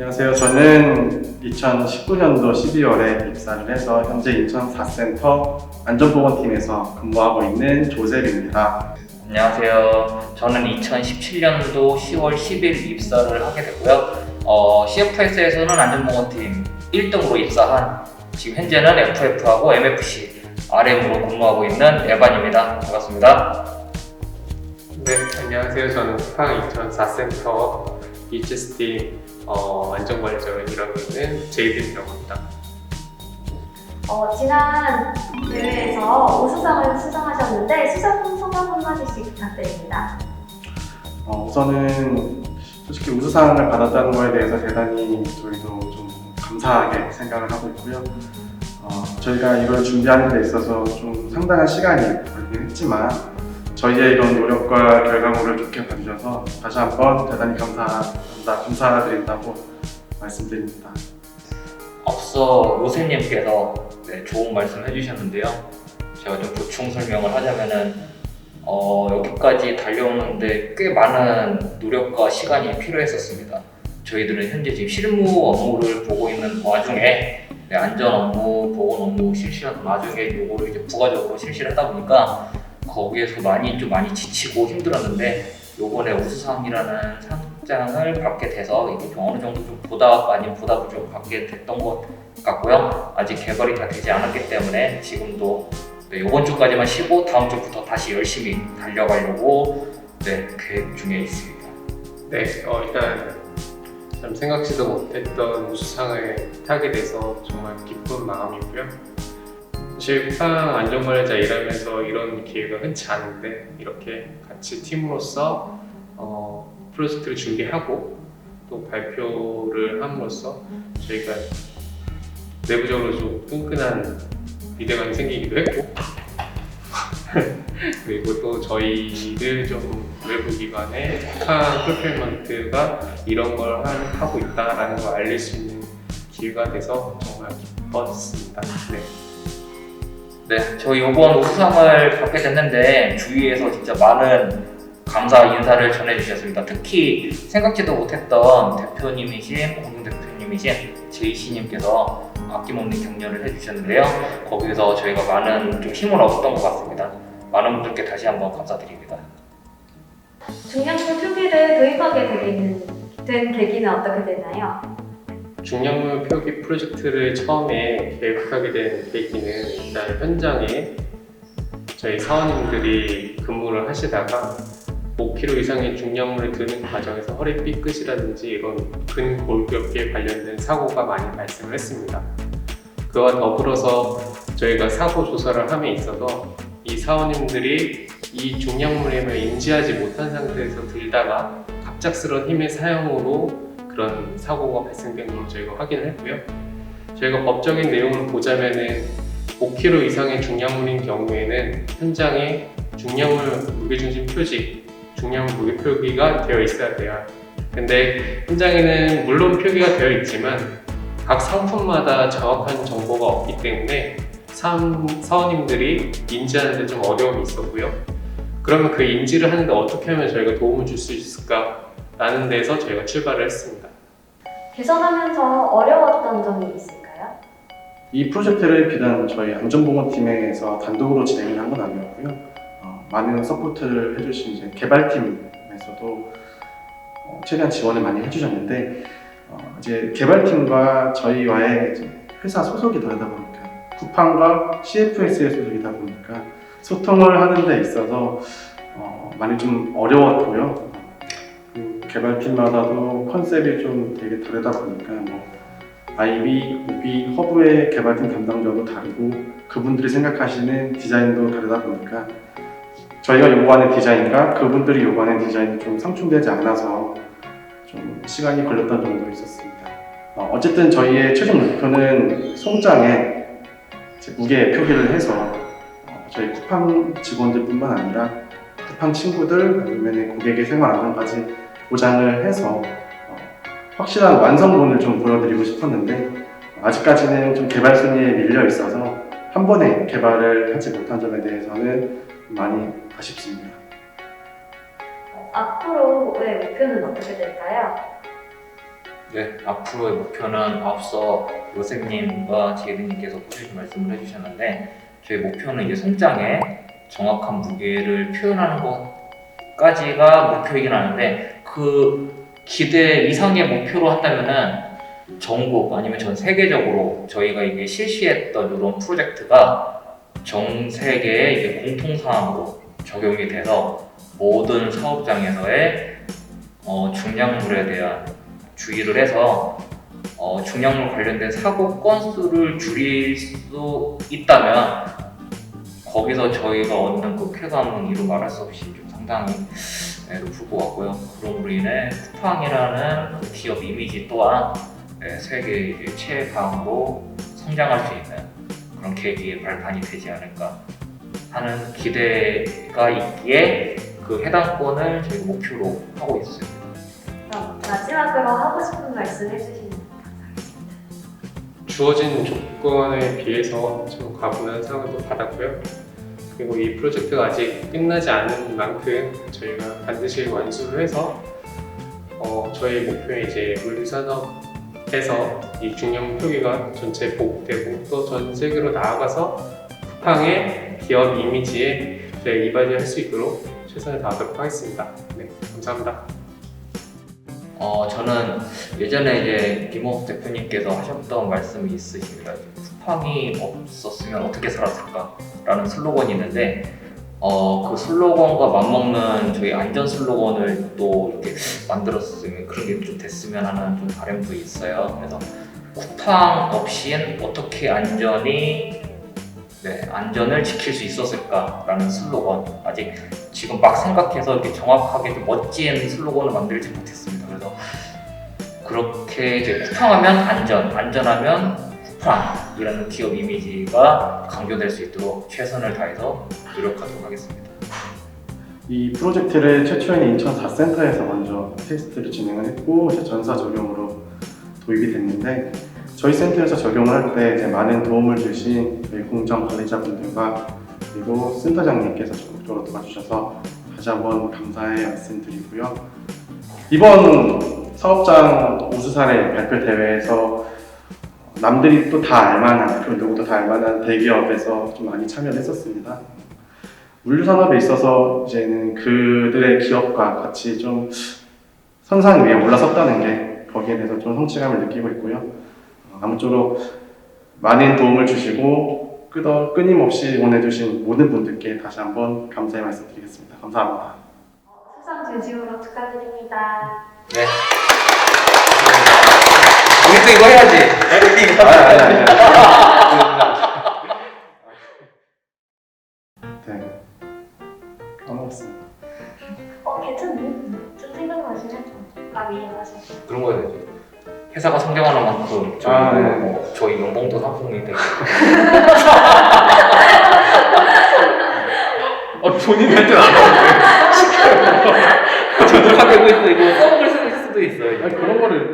안녕하세요. 저는 2019년도 12월에 입사를 해서 현재 인천 4센터 안전보건팀에서 근무하고 있는 조셉입니다. 안녕하세요. 저는 2017년도 10월 10일 입사를 하게 됐고요. 어, CFS에서는 안전보건팀 1등으로 입사한 지금 현재는 FF하고 MFC RM으로 근무하고 있는 에반입니다. 반갑습니다. 네, 안녕하세요. 저는 쿠팡 2004센터 EHS팀 어, 안전관리자로 일하고 있는 제이든이라고 합니다. 어, 지난 대회에서 우수상을 수상하셨는데 수상 소감 한마디씩 부탁드립니다. 어, 우선은 솔직히 우수상을 받았다는 거에 대해서 대단히 저희도 좀 감사하게 생각을 하고 있고요. 어, 저희가 이걸 준비하는 데 있어서 좀 상당한 시간이 걸리긴 했지만 저희의 이런 노력과 결과물을 좋게 봐주셔서 다시 한번 대단히 감사, 감사, 감사드린다고 말씀드립니다. 앞서 로세님께서 네, 좋은 말씀 해주셨는데요. 제가 좀 보충 설명을 하자면은 어, 여기까지 달려오는데 꽤 많은 노력과 시간이 필요했었습니다. 저희들은 현재 지금 실무 업무를 보고 있는 와중에 네, 안전 업무, 보건 업무 실시하는 와중에 요거를 이제 부가적으로 실시를 하다 보니까 거기에서 많이 좀 많이 지치고 힘들었는데 요번에 우수상이라는 상장을 받게 돼서 이게 좀 어느 정도 좀 보답 아닌 보답을 좀 받게 됐던 것 같고요. 아직 개발이 다 되지 않았기 때문에 지금도 네, 이번 주까지만 쉬고 다음 주부터 다시 열심히 달려가려고 네, 계획 중에 있습니다. 네, 어, 일단 참 생각지도 못했던 우수상을 타게 돼서 정말 기쁜 마음이고요. 쿠팡 안전관리자 일하면서 이런 기회가 흔치 않은데 이렇게 같이 팀으로서 어, 프로젝트를 준비하고 또 발표를 함으로써 저희가 내부적으로 좀 끈끈한 기대감이 생기기도 했고 그리고 또 저희를 좀 외부 기관의 쿠팡 풀필먼트가 이런 걸 하- 하고 있다라는 걸 알릴 수 있는 기회가 돼서 정말 기뻤습니다. 네. 네, 저희 이번 우수상을 받게 됐는데 주위에서 진짜 많은 감사 인사를 전해주셨습니다. 특히 생각지도 못했던 대표님이신 공동 대표님이신 제이씨님께서 아낌없는 격려를 해주셨는데요. 거기서 저희가 많은 좀 힘을 얻었던 것 같습니다. 많은 분들께 다시 한번 감사드립니다. 중량급 표기를 도입하게 되기는, 된 계기는 어떻게 되나요? 중량물 표기 프로젝트를 처음에 계획하게 된 계기는 일단 현장에 저희 사원님들이 근무를 하시다가 5kg 이상의 중량물을 드는 과정에서 허리 삐끗이라든지 이런 근골격에 관련된 사고가 많이 발생을 했습니다. 그와 더불어서 저희가 사고 조사를 함에 있어서 이 사원님들이 이 중량물임을 인지하지 못한 상태에서 들다가 갑작스러운 힘의 사용으로 그런 사고가 발생된 걸로 저희가 확인을 했고요. 저희가 법적인 내용을 보자면은 5kg 이상의 중량물인 경우에는 현장에 중량물 무게중심 표지, 중량물 무게 표기가 되어 있어야 돼요. 근데 현장에는 물론 표기가 되어 있지만 각 상품마다 정확한 정보가 없기 때문에 사원, 사원님들이 인지하는 데 좀 어려움이 있었고요. 그러면 그 인지를 하는데 어떻게 하면 저희가 도움을 줄 수 있을까 라는 데서 저희가 출발을 했습니다. 개선하면서 어려웠던 점이 있을까요? 이 프로젝트를 비단 저희 안전보건팀에서 단독으로 진행을 한 건 아니었고요. 어, 많은 서포트를 해주신 이제 개발팀에서도 어, 최대한 지원을 많이 해주셨는데 어, 이제 개발팀과 저희와의 이제 회사 소속이 다르다 보니까 쿠팡과 CFS의 소속이다 보니까 소통을 하는 데 있어서 어, 많이 좀 어려웠고요. 그 개발팀마다도 컨셉이 좀 되게 다르다 보니까 뭐 IB, OB, 허브의 개발팀 담당자도 다르고 그분들이 생각하시는 디자인도 다르다 보니까 저희가 요구하는 디자인과 그분들이 요구하는 디자인이 좀 상충되지 않아서 좀 시간이 걸렸던 정도 있었습니다. 어, 어쨌든 저희의 최종 목표는 송장에 무게 표기를 해서 어, 저희 쿠팡 직원들뿐만 아니라 쿠팡 친구들 아니면 고객의 생활 안전까지 보장을 해서 어, 확실한 완성본을 좀 보여드리고 싶었는데 아직까지는 좀 개발 순위에 밀려 있어서 한 번에 개발을 하지 못한 점에 대해서는 많이 아쉽습니다. 어, 앞으로의 목표는 어떻게 될까요? 네, 앞으로의 목표는 앞서 요셉님과 지혜드님께서 꾸준히 말씀을 해주셨는데 저희 목표는 이제 성장에 정확한 무게를 표현하는 것까지가 목표이긴 하는데 그 기대 이상의 목표로 한다면은 전국 아니면 전 세계적으로 저희가 이게 실시했던 이런 프로젝트가 전 세계에 이제 공통 사항으로 적용이 돼서 모든 사업장에서의 어, 중량물에 대한 주의를 해서 어, 중량물 관련된 사고 건수를 줄일 수 있다면 거기서 저희가 얻는 그 쾌감은 이루 말할 수 없이 좀 상당히 네, 높을 것 같고요. 그럼으로 인해 쿠팡이라는 그 기업 이미지 또한 네, 세계 최강으로 성장할 수 있는 그런 계기의 발판이 되지 않을까 하는 기대가 있기에 그 해당권을 저희 목표로 하고 있습니다. 마지막으로 하고 싶은 말씀 해주시면 주어진 조건에 비해서 좀 과분한 상황도 받았고요. 그리고 이 프로젝트가 아직 끝나지 않은 만큼 저희가 반드시 완수를 해서 어, 저희 목표는 이제 물류산업에서 이 중량 표기가 전체 보급되고 또 전 세계로 나아가서 쿠팡의 기업 이미지에 저희 이바지 할 수 있도록 최선을 다하도록 하겠습니다. 네, 감사합니다. 어, 저는 예전에 이제 김호 대표님께서 하셨던 말씀이 있으십니다. 쿠팡이 없었으면 어떻게 살았을까라는 슬로건이 있는데, 어, 그 슬로건과 맞먹는 저희 안전 슬로건을 또 이렇게 만들었으면 그런 게 좀 됐으면 하는 좀 바람도 있어요. 그래서 쿠팡 없이는 어떻게 안전이 네, 안전을 지킬 수 있었을까라는 슬로건 아직 지금 막 생각해서 이렇게 정확하게 좀 멋진 슬로건을 만들지 못했습니다. 그래서 그렇게 이제 쿠팡하면 안전, 안전하면 쿠팡이라는 기업 이미지가 강조될 수 있도록 최선을 다해서 노력하도록 하겠습니다. 이 프로젝트를 최초에는 인천 4센터에서 먼저 테스트를 진행을 했고 이제 전사 적용으로 도입이 됐는데 저희 센터에서 적용을 할 때 많은 도움을 주신 저희 공정 관리자분들과 그리고 센터장님께서 적극적으로 도와주셔서 다시 한번 감사의 말씀드리고요. 이번 사업장 우수 사례 발표 대회에서 남들이 또 다 알만한 그 누구도 다 알만한 대기업에서 좀 많이 참여를 했었습니다. 물류 산업에 있어서 이제는 그들의 기업과 같이 좀 선상 위에 올라섰다는 게 거기에 대해서 좀 성취감을 느끼고 있고요. 어, 아무쪼록 많은 도움을 주시고 끄더, 끊임없이 응원해주신 모든 분들께 다시 한번 감사의 말씀드리겠습니다. 감사합니다. 수상 진심으로 축하드립니다. 네. 우리 또 이거 해야지. 아니, 아니, 아니. 네. 어 괜찮네. 좀 아. 그런 거 해야 되죠. 회사가 성장하는 만큼 저희, 아, 네. 뭐, 저희 연봉도 상승이 되고 어, 본인 할 때는 안 하는데. 저도 하고 있어 이거 써먹을 수도 있어요. 아니, 그런 거를